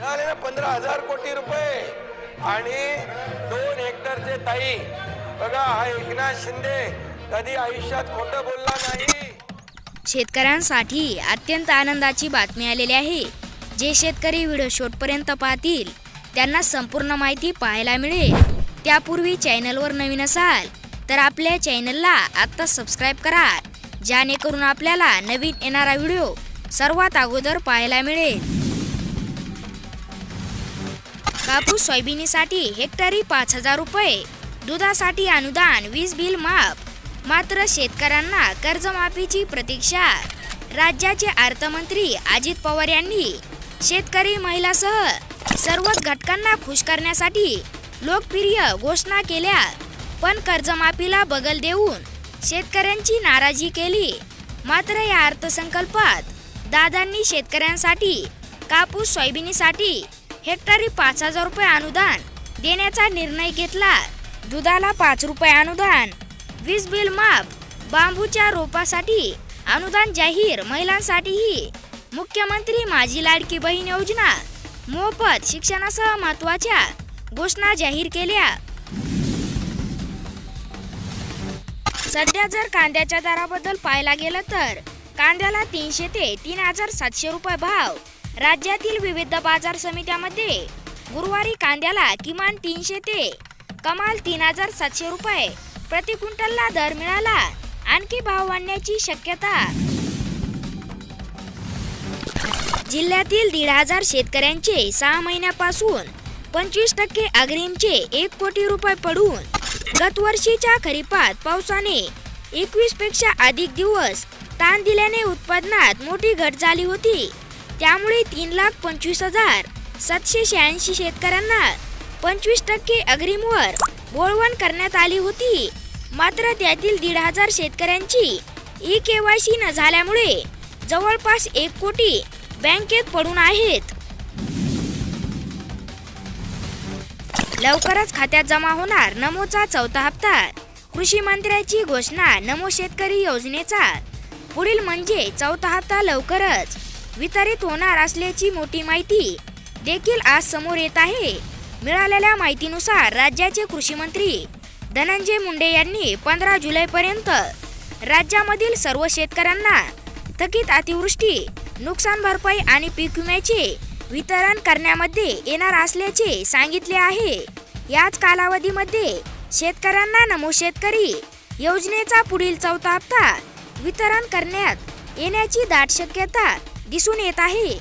मिळाले ना पंधरा हजार कोटी रुपये. आणि दोन हेक्टरचे ताई. बघा हा एकनाथ शिंदे कधी आयुष्यात खोटं बोलला नाही. शेतकऱ्यांसाठी अत्यंत आनंदाची बातमी आलेली आहे. जे शेतकरी व्हिडिओ शेवटपर्यंत पाहतील त्यांना संपूर्ण माहिती पाहायला मिळेल. त्यापूर्वी चॅनलवर नवीन असाल तर आपल्या चॅनलला आत्ता सबस्क्राईब करा जेणेकरून आपल्याला नवीन येणारा व्हिडिओ सर्वात अगोदर पाहायला मिळेल. कापूस सोयाबीनसाठी हेक्टरी पाच हजार रुपये दुधासाठी अनुदान वीज बिल माफ. मात्र शेतकऱ्यांना कर्जमाफीची प्रतीक्षा. राज्याचे अर्थमंत्री अजित पवार यांनी शेतकरी महिलासह सर्वच घटकांना खुश करण्यासाठी लोकप्रिय घोषणा केल्या. पण कर्जमाफीला बगल देऊन शेतकऱ्यांची नाराजी केली. मात्र या अर्थसंकल्पात दादांनी शेतकऱ्यांसाठी कापूस सोयाबीनसाठी हेक्टरी पाच हजार रुपये अनुदान. देण्याचा निर्णय घेतला. दुधाला पाच रुपये अनुदान. वीज बिल माफ. बांबूच्या रोपासाठी अनुदान जाहीर महिलांसाठीही. मुख्यमंत्री माझी लाडकी बहीण योजना. मोफत शिक्षणासह महत्त्वाच्या घोषणा जाहीर केल्या. सध्या जर कांद्याच्या दराबद्दल पाहायला गेलं तर कांद्याला तीनशे ते तीन हजार सातशे रुपये भाव. राज्यातील विविध बाजार समित्यामध्ये गुरुवारी कांद्याला किमान तीनशे ते कमाल तीन हजार सातशे रुपये प्रति क्विंटलला दर मिळाला. आणखी भाव वाढण्याची शक्यता. जिल्ह्यातील दीड हजार शेतकऱ्यांचे सहा महिन्यापासून पंचवीस टक्के अग्रिमचे एक कोटी रुपये पडून गतवर्षीच्या खरीपात पावसाने एकवीसपेक्षा अधिक दिवस ताण दिल्याने उत्पादनात मोठी घट झाली होती. त्यामुळे तीन लाख पंचवीस हजार सातशे शहाऐंशी शेतकऱ्यांना पंचवीस टक्के अग्रिमवर बोळवण करण्यात आली होती. मात्र त्यातील दीड हजार शेतकऱ्यांची ई के वाय सी न झाल्यामुळे जवळपास एक कोटी बँकेत पडून आहेत. लवकरच खात्यात जमा होणार नमोचा चौथा हप्ता. कृषी मंत्र्याची घोषणा नमो शेतकरी योजनेचा. पुढील म्हणजे चौथा हप्ता लवकरच वितरित होणार असल्याची मोठी माहिती देखील आज समोर येत आहे. मिळालेल्या माहितीनुसार राज्याचे कृषी मंत्री धनंजय मुंडे यांनी पंधरा जुलैपर्यंत राज्यामधील सर्व शेतकऱ्यांना थकीत अतिवृष्टी नुकसान भरपाई आणि पीक विम्याचे वितरण करण्यामध्ये येणार असल्याचे सांगितले आहे. याच कालावधीमध्ये शेतकऱ्यांना नमो शेतकरी योजनेचा पुढील चौथा हप्ता वितरण करण्यात येण्याची दाट शक्यता दिसून येत आहे.